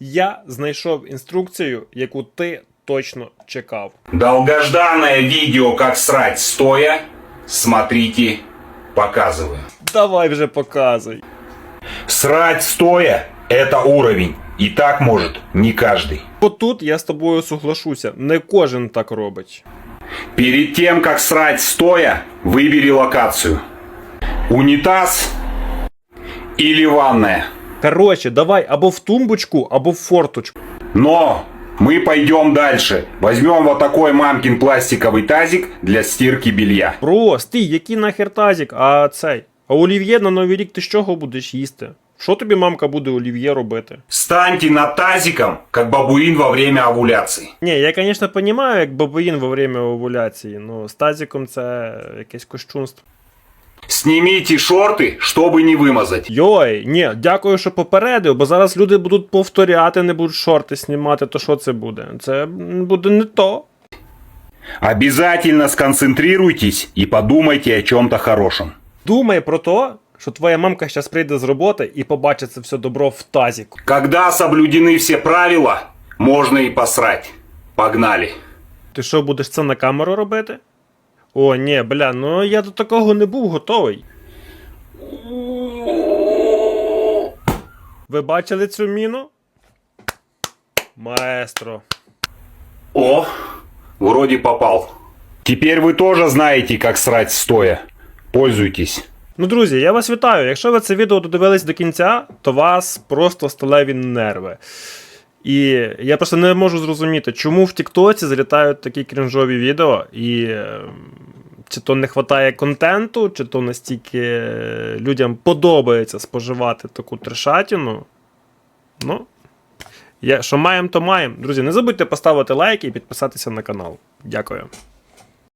Я знайшов інструкцію, яку ти точно чекав. Долгожданное видео «Как срать стоя» смотрите, показываю. Давай вже показуй. Срать стоя – это уровень, и так может не каждый. Бо тут я з тобою соглашуся, не кожен так робить. Перед тем, как срать стоя, выбери локацию. Унитаз или ванная. Коротше, давай або в тумбочку, або в форточку. Но мы пойдем дальше. Возьмем вот такой мамкин пластиковый тазик для стирки белья. Бро, стій, який нахер тазик, а цей. А олів'є на новий рік ти з чого будеш їсти? Що тобі мамка буде олів'є робити? Станьте над тазиком, как бабуин во время овуляции. Ні, я, звісно, розумію, як бабуїн во время овуляції, ну з тазиком це якесь кощунство. Снимите шорты, чтобы не вымазать. Йой, ні, дякую, що попередив, бо зараз люди будуть повторяти, не будуть шорти знімати, то що це буде? Це буде не то. Обязательно сконцентрируйтесь и подумайте о чем-то хорошем. Думай про то, що твоя мамка зараз прийде з роботи і побачить це все добро в тазіку. Когда соблюдены все правила, можно и посрать. Погнали. Ти що, будеш це на камеру робити? О, ні, бля, ну я до такого не був готовий. Ви бачили цю міну? Маестро. О, вроде попал. Теперь вы тоже знаете, как срать стоя. Пользуйтесь. Ну, друзі, я вас вітаю. Якщо ви це відео додивились до кінця, то вас просто сталеві нерви. І я просто не можу зрозуміти, чому в Тіктоці залітають такі крінжові відео, і е, чи то не вистачає контенту, чи то настільки е, людям подобається споживати таку трешатіну. Ну, я, що маємо, то маємо. Друзі, не забудьте поставити лайк і підписатися на канал. Дякую.